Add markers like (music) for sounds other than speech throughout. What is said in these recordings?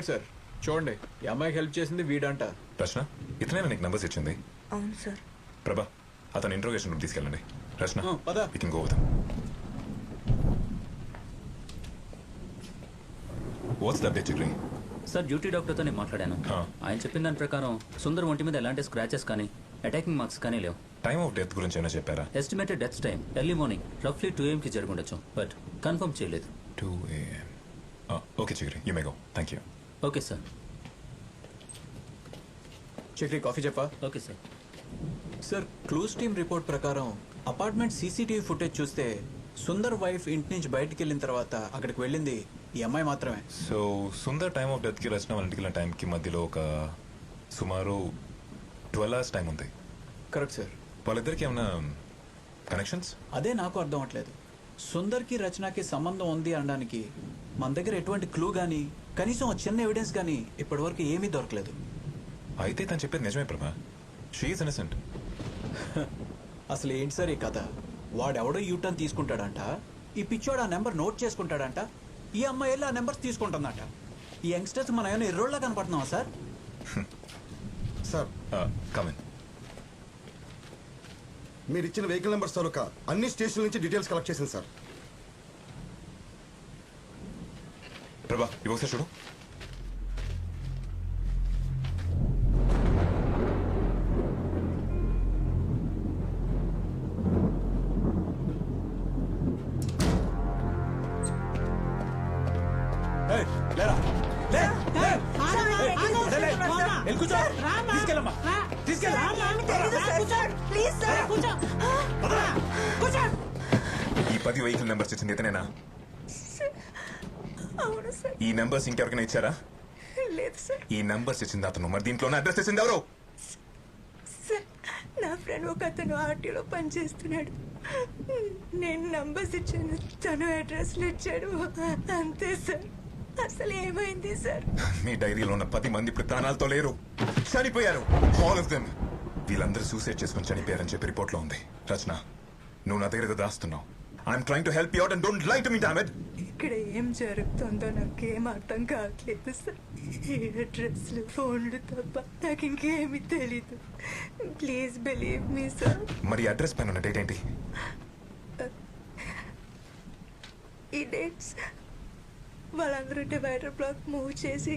దొరికాడు సార్. చూడండి ఈ అమ్మాయికి హెల్ప్ చేసింది వీడంట. రచన ఇతనే నీకు నంబర్స్ ఇచ్చింది? అవును సార్. ప్రభా అతను ఇంట్రోగేషన్ రూమ్ తీసుకెళ్ళండి. రచన పద. with him. What's the update Chakri sir duty డాక్టర్తో నేను మాట్లాడాను. ఆయన చెప్పిన దాని ప్రకారం సుందర్ ఒంటి మీద ఎలాంటి స్క్రాచెస్ కానీ అటాకింగ్ మార్క్స్ కానీ లేవు. టైమ్ ఆఫ్ డెత్ గురించి ఏమైనా చెప్పారా? Estimated death time early morning రఫ్లీ two కి జరిగి ఉండొచ్చు బట్ కన్ఫర్మ్ చేయలేదు two AM okay Chakri you may go thank you okay sir Chakri coffee చెప్పా okay sir sir clues team report ప్రకారం అపార్ట్మెంట్ సీసీటీవీ ఫుటేజ్ చూస్తే సుందర్ వైఫ్ ఇంటి నుంచి బయటికి వెళ్ళిన తర్వాత అక్కడికి వెళ్ళింది ఈ అమ్మాయి మాత్రమే. సో సుందర్ టైమ్ ఆఫ్ డెత్కి రచన వాళ్ళ ఇంటికి వెళ్ళిన టైంకి మధ్యలో ఒక సుమారు ట్వెల్వ్ అవర్స్ టైం ఉంది. కరెక్ట్ సార్ వాళ్ళిద్దరికి ఏమైనా కనెక్షన్స్ అదే నాకు అర్థం అవట్లేదు సుందర్కి రచనకి సంబంధం ఉంది అనడానికి మన దగ్గర ఎటువంటి క్లూ కానీ కనీసం ఒక చిన్న ఎవిడెన్స్ కానీ ఇప్పటివరకు ఏమీ దొరకలేదు. అయితే తను చెప్పేది నిజమే ప్రభా. షీఈస్ ఇన్నసెంట్ అసలు ఏంటి సార్ ఈ కథ? వాడెవడో యూటర్న్ తీసుకుంటాడంట? ఈ పిచ్చోడు ఆ నెంబర్ నోట్ చేసుకుంటాడంట? ఈ అమ్మాయి వెళ్ళి ఆ నెంబర్స్ తీసుకుంటుందంట? ఈ యంగ్స్టర్స్ మనం ఏమైనా ఎర్రోళ్ళ కనపడుతున్నావా సార్? సార్. కమెన్ మీరు ఇచ్చిన వెహికల్ నెంబర్స్ తాలూకా అన్ని స్టేషన్ల నుంచి డీటెయిల్స్ కలెక్ట్ చేసింది సార్. ప్రభా ఇవి ఒకసారి చూడు. ఈ పది వెహికల్ నెంబర్స్ ఇచ్చింది ఇతనేనా ఈ నెంబర్స్ ఇంకెవరికైనా ఇచ్చారా? లేదు సార్. ఈ నెంబర్స్ ఇచ్చింది అతను మరి దీంట్లోనే అడ్రస్ ఇచ్చింది ఎవరు? సార్ నా ఫ్రెండ్ ఒక అతను ఆర్టీలో పనిచేస్తున్నాడు. నేను నంబర్స్ ఇచ్చాను. తను అడ్రస్లు ఇచ్చాడు. అంతే సార్. అసలు ఏమైంది సార్? మీ డైరీలో ఉన్న పది మంది ఇప్పుడు ప్రాణాలతో లేరు. చనిపోయారు. ఆల్ ఆఫ్ దెమ్ వీళ్ళందరూ సూసైడ్ చేసుకొని చనిపోయారని చెప్పి రిపోర్ట్లో ఉంది. రచన నువ్వు నా దగ్గర దాస్తున్నావు. I'm trying to help you out and don't like to me damned ఇక్కడ ఏం జరుగుతుందో నాకేం అర్థం కావట్లేదు సార్. ఈ అడ్రస్లు ఫోన్లు తప్ప నాకు ఇంకేమీ తెలీదు. ప్లీజ్ బిలీవ్ మీ సార్ మరి అడ్రస్ పైన ఉన్న డేట్ ఏంటి? ఈ డేట్స్ వాళ్ళందరూ డివైడర్ బ్లాక్ మూవ్ చేసి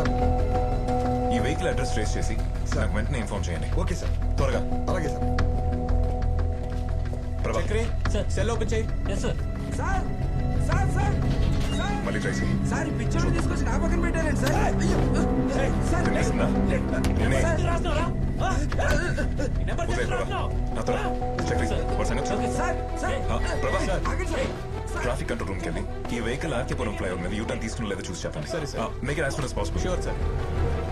సార్. ఈ వెహికల్ అడ్రస్ ట్రేస్ చేసి నాకు వెంటనే ఇన్ఫార్మ్ చేయండి. Okay sir. త్వరగా. అలాగే sir. Prabha Chakri sir. Cell open చేయి. Yes sir. సార్ సార్ మళ్ళీ ట్రై చేయి. సార్ ఈ పిక్చర్ తీసుకొచ్చి నా పక్కన పెట్టారండి సార్? సార్. ఉదయ్ ప్రభా. నాతో రా. చక్రి వాడి సంగతి చూడు. Sir sir. Prabha sir. Traffic control రూమ్కి వెళ్ళి ఈ వెహికల్ ఆర్కేపురం ఫ్లైఓవర్ మీద యూటర్న్ తీసుకుని లేదో చూసి చెప్పండి. సరే, సరే. Make it as as possible. Sure sir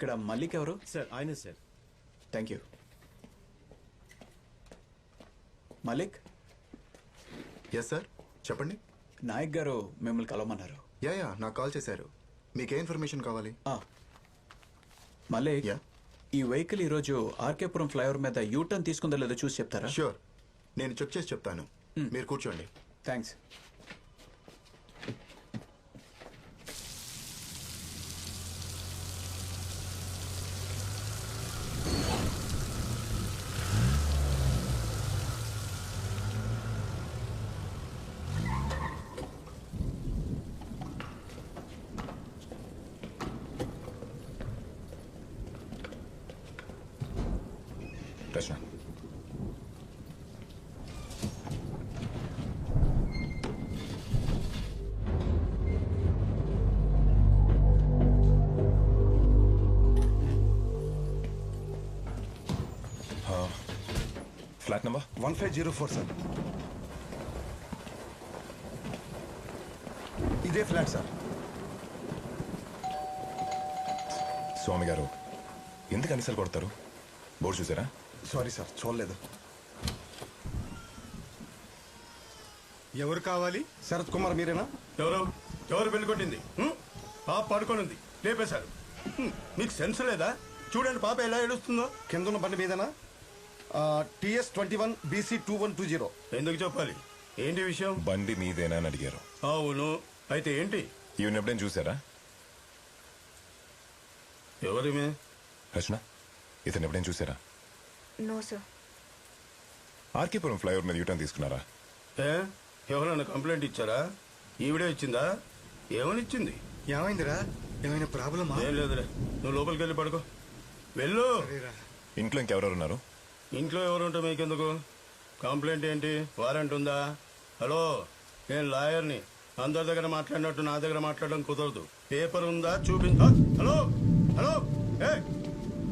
ఇక్కడ మల్లిక్ ఎవరు? సార్ ఆయనే sir. Thank you Malik yes sir చెప్పండి. నాయక్ గారు మిమ్మల్ని కలవమన్నారు. యా యా నాకు కాల్ చేశారు. మీకే ఇన్ఫర్మేషన్ కావాలి? ఆ, మలిక్ యా ఈ వెహికల్ ఈరోజు ఆర్కేపురం ఫ్లైఓవర్ మీద యూటర్న్ తీసుకుందో లేదో చూసి చెప్తారా? ష్యూర్ నేను చెక్ చేసి చెప్తాను. మీరు కూర్చోండి. Thanks flat number? One five zero four sir. ఇదే ఫ్లాట్ సార్. స్వామి గారు ఎందుకు అనిసలు కొడతారు? బోర్డు చూసారా? సారీ సార్ చూడలేదు. ఎవరు కావాలి? శరత్ కుమార్ మీరేనా? ఎవరు? ఎవరు పెళ్ళి కొట్టింది? హ్మ్? పాప పడుకొని ఉంది లేపేశారు. మీకు సెన్స్ లేదా? చూడండి పాప ఎలా ఏడుస్తుందో. కింద ఉన్న బండి మీదేనా? TS twenty one BC two one two zero. ఎందుకు చెప్పాలి? ఏంటి విషయం? బండి మీదేనా అని అడిగారు. అవును. అయితే ఏంటి? ఈవెన్ ఎప్పుడైనా చూసారా ఎవరిమే రచన ఇతను ఎప్పుడైనా చూసారా నో సార్ ఆర్కేపురం ఫ్లైఓవర్ మీద యూటర్న్ తీసుకున్నారా? ఏ? ఎవరైనా కంప్లైంట్ ఇచ్చారా? ఈవిడే ఇచ్చిందా? ఏమని ఇచ్చింది? ఏమైందిరా? ఏమైనా ప్రాబ్లమా? ఏం లేదులే. నువ్వు లోపలికి వెళ్ళి పడుకో. వెళ్ళు. ఇంట్లో ఇంకెవరెవరు ఉన్నారు? ఇంట్లో ఎవరుంటే మీకెందుకు? కంప్లైంట్ ఏంటి? వారెంట్ ఉందా? హలో నేను లాయర్ని. అందరి దగ్గర మాట్లాడినట్టు నా దగ్గర మాట్లాడడం కుదరదు. పేపర్ ఉందా? చూపించా. హలో హలో ఏ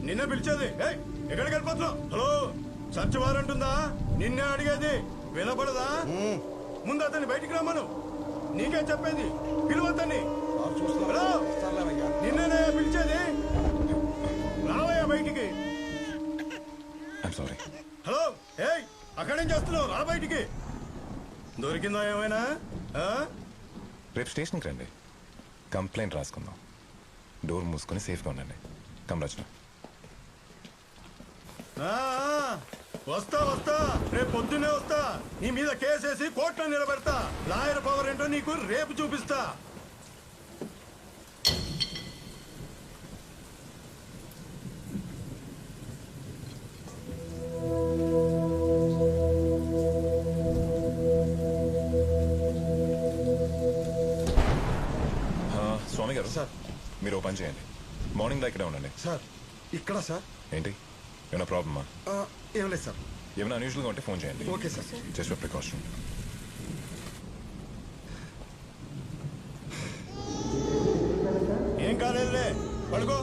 నిన్నే పిలిచేది. ఏ ఎక్కడికి వెళ్ళిపోతున్నావు? హలో సర్చ్ వారెంట్ ఉందా? నిన్నే అడిగేది. వినపడదా? ముందు అతన్ని బయటికి రమ్మను. నీకే చెప్పేది. పిలువతని హలో నిన్నే పిలిచేది. సారీ హలో ఏయ్ అక్కడేం చేస్తున్నావు? రా బయటికి. దొరికిందా ఏమైనా? ఆ? రేపు స్టేషన్కి రండి. కంప్లైంట్ రాసుకుందాం. డోర్ మూసుకొని సేఫ్గా ఉండండి. కమ్ రచన. ఆ, ఆ, వస్తా వస్తా. రేపు పొద్దున్నే వస్తా. నీ మీద కేసేసి కోర్టులో నిలబెడతా. లాయర్ పవర్ ఏంటో నీకు రేపు చూపిస్తా. సార్ ఇక్కడ సార్. ఏంటి? ఏమైనా ప్రాబ్లమా? ఆ, ఏం లేదు సార్. ఏమైనా అన్యూజువల్గా ఉంటే ఫోన్ చేయండి. Okay sir. Just for precaution ఏం కాలేదులే? పడుకో.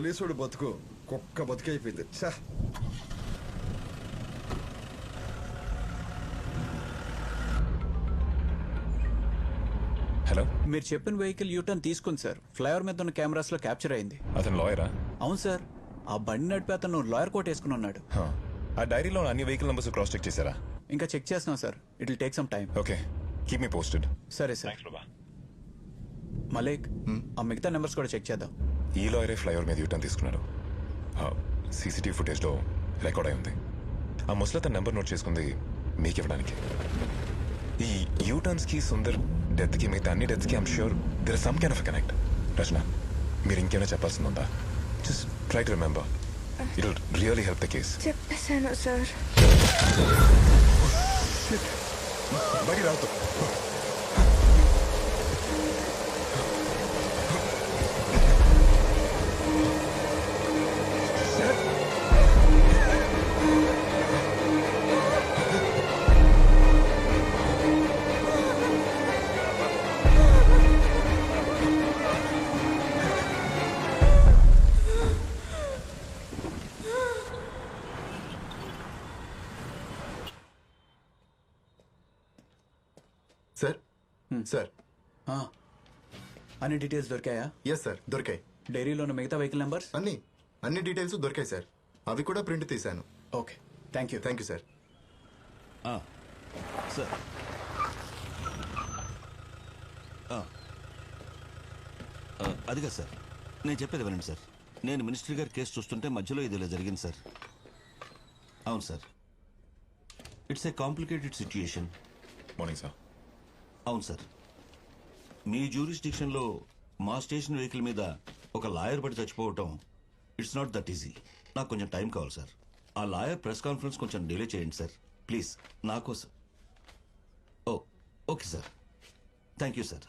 పోలీసుడు బతుకు. కుక్క బతుకైపోయింది. ఛా! హలో? మీరు చెప్పిన వెహికల్ యూటర్న్ తీసుకుంది సార్. ఫ్లైఓవర్ మీద ఉన్న కెమెరాస్లో క్యాప్చర్ అయింది. అతను లాయరా? అవును సార్. ఆ బండి నడిపి అతను లాయర్ కోట్ వేసుకుని ఉన్నాడు. ఆ డైరీలో అన్ని వెహికల్ నెంబర్స్ క్రాస్ చెక్ చేశారా? ఇంకా చెక్ చేస్తున్నాం sir. It will take some time okay. Keep me posted. సరే సార్. మలేక్ ఆ మిగతా నెంబర్స్ కూడా చెక్ చేద్దాం. ఈ లాయరే ఫ్లైఓవర్ మీద యూటర్న్ తీసుకున్నాడు. సీసీటీవీ ఫుటేజ్లో రికార్డ్ అయి ఉంది. ఆ ముసలి తన నెంబర్ నోట్ చేసుకుంది మీకు ఇవ్వడానికి. ఈ యూటర్న్స్కి సుందర్ డెత్కి మిగతా అన్ని డెత్స్కి I'm sure there some kind of connect Rachana మీరు ఇంకేమైనా చెప్పాల్సింది ఉందా? Just try to remember it really help the case చెప్పేశాను సార్. బయట రావద్దు. అన్ని డీటెయిల్స్ దొరికాయా? ఎస్ సార్ దొరికాయి. డైరీలో ఉన్న మిగతా వెహికల్ నెంబర్స్ అన్ని. అన్ని డీటెయిల్స్ దొరికాయి సార్ అవి కూడా ప్రింట్ తీశాను. Okay thank you thank you sir sir అదిగా సార్ నేను చెప్పేది వినండి సార్ నేను మినిస్టర్ గారి కేసు చూస్తుంటే మధ్యలో ఇది ఇలా జరిగింది సార్ అవును sir it's a complicated situation morning sir అవును సార్ మీ జ్యూరిస్డిక్షన్లో మా స్టేషన్ వెహికల్ మీద ఒక లాయర్ పడి చచ్చిపోవటం ఇట్స్ నాట్ దట్ ఈజీ నాకు కొంచెం టైం కావాలి సార్. ఆ లాయర్ ప్రెస్ కాన్ఫరెన్స్ కొంచెం డిలే చేయండి సార్. ప్లీజ్ నా కోసం. ఓ okay sir. Thank you sir.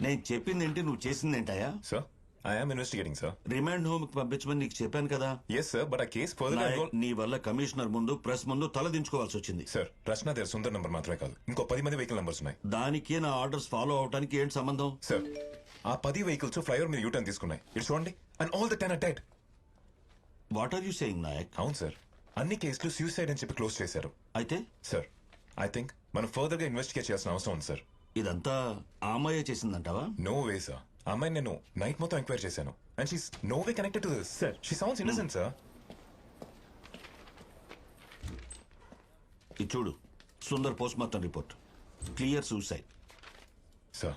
నేను చెప్పింది ఏంటి నువ్వు చేసింది ఏంటయా sir I am investigating sir remand హోమ్కి పంపించమని నీకు చెప్పాను కదా. ఎస్ సార్ బట్ ఆ కేస్ నాయక్, ఫర్దర్ నీ వల్ల కమిషనర్ ముందు ప్రెస్ ముందు తల దించుకోవాల్సి వచ్చింది. సార్ రచన దగ్గర సుందర్ నంబర్ మాత్రమే కాదు. ఇంకో పది మంది వెహికల్ నంబర్స్ ఉన్నాయి. దానికి నా ఆర్డర్స్ ఫాలో అవడానికి ఏంటి సంబంధం? సార్ ఆ పది వెహికల్స్ ఫ్లైఓవర్ మీద యూటర్న్ తీసుకున్నాయి. ఇటు చూడండి and all the ten అటెడ్ what are you saying Nayak అవును సార్ అన్ని కేసులు సూసైడ్ అని చెప్పి క్లోజ్ చేశారు. అయితే? సార్ ఐ థింక్ మనం ఫర్దర్గా ఇన్వెస్టిగేట్ చేయాల్సిన అవసరం ఉంది సార్ ఇదంతా ఆ అమ్మాయే చేసిందంటావా? నో వే సార్ అమ్మాయి నేను నైట్ మొత్తం ఎంక్వైరీ చేశాను. And she's no way connected to this sir she sounds innocent sir ఇది చూడు. Sundar postmortem report clear suicide sir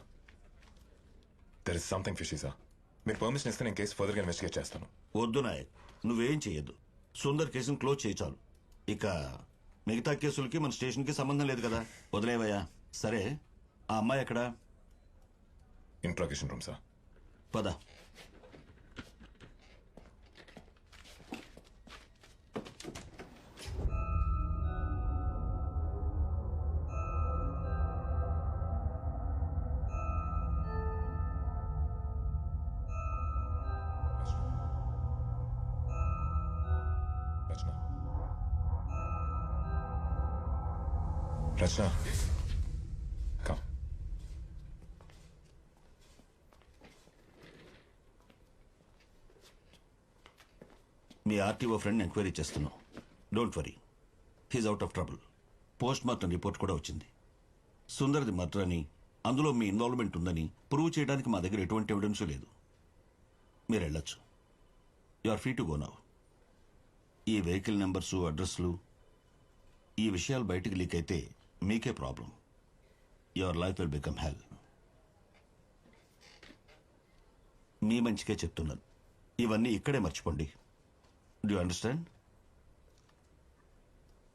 there is something fishy sir మీరు పర్మిషన్ ఇస్తే నేను కేసు ఫర్దర్గా ఇన్వెస్టిగేట్ చేస్తాను. వద్దు నాయక్ నువ్వేం చెయ్యొద్దు. సుందర్ కేసును క్లోజ్ చేయి చాలు. ఇక మిగతా కేసులకి మన స్టేషన్కి సంబంధం లేదు కదా. వదిలేవయ్యా. సరే ఆ అమ్మాయి ఎక్కడ? Interrogation room sir. పద. మీ ఆర్టీఓ ఫ్రెండ్ ఎంక్వైరీ చేస్తున్నాం don't worry. He's out of trouble. Postmortem report కూడా వచ్చింది. సుందర్ది మర్డర్ అని అందులో మీ ఇన్వాల్వ్మెంట్ ఉందని ప్రూవ్ చేయడానికి మా దగ్గర ఎటువంటి ఎవిడెన్స్ లేదు. మీరు వెళ్ళొచ్చు. You are free to go now ఈ వెహికల్ నెంబర్సు అడ్రస్లు ఈ విషయాలు బయటికి లీక్ అయితే మీకే problem. Your life will become hell. మీ మంచికే చెప్తున్నాను. ఇవన్నీ ఇక్కడే మర్చిపోండి. డూ అండర్స్టాండ్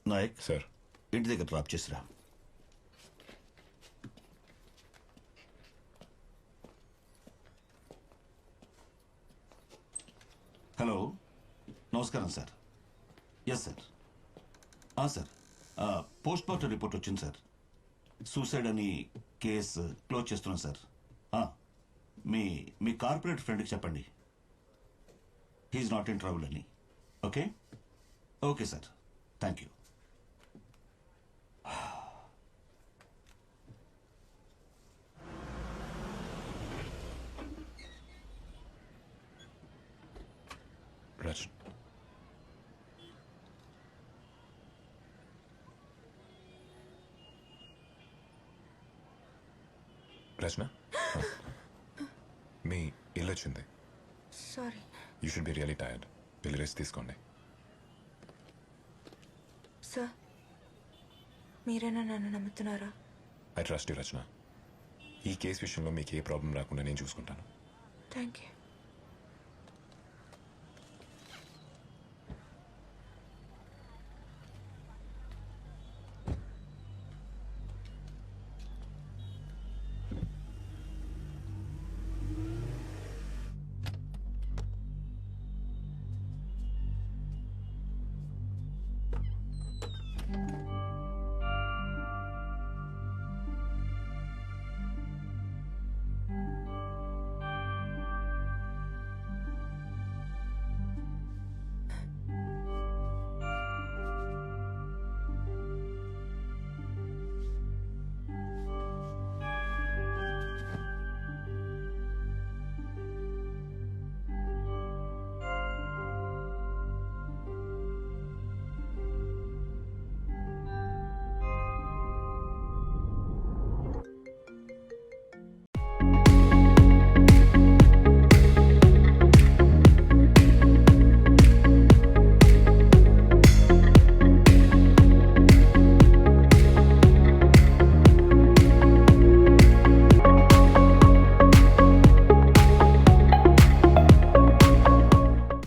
నాయక్ సార్ ఇంటి దగ్గర డ్రాప్ చేసిరా హలో నమస్కారం sir yes sir sir postmortem report వచ్చింది సార్ సూసైడ్ అని కేసు క్లోజ్ చేస్తున్నాం సార్ ఆ, మీ మీ కార్పొరేట్ ఫ్రెండ్కి చెప్పండి. హీఈస్ నాట్ ఇన్ ట్రబుల్ అని. Okay? Okay sir. Thank you. Rachana Rachana (gasps) మీ ఇల్లు వచ్చింది sorry you should be really tired వెళ్ళి రెస్ట్ తీసుకోండి. సార్ మీరైనా నన్ను నమ్ముతున్నారా? ఐ ట్రస్ట్ యూ రచన ఈ కేసు విషయంలో మీకు ఏ ప్రాబ్లం రాకుండా నేను చూసుకుంటాను. Thank you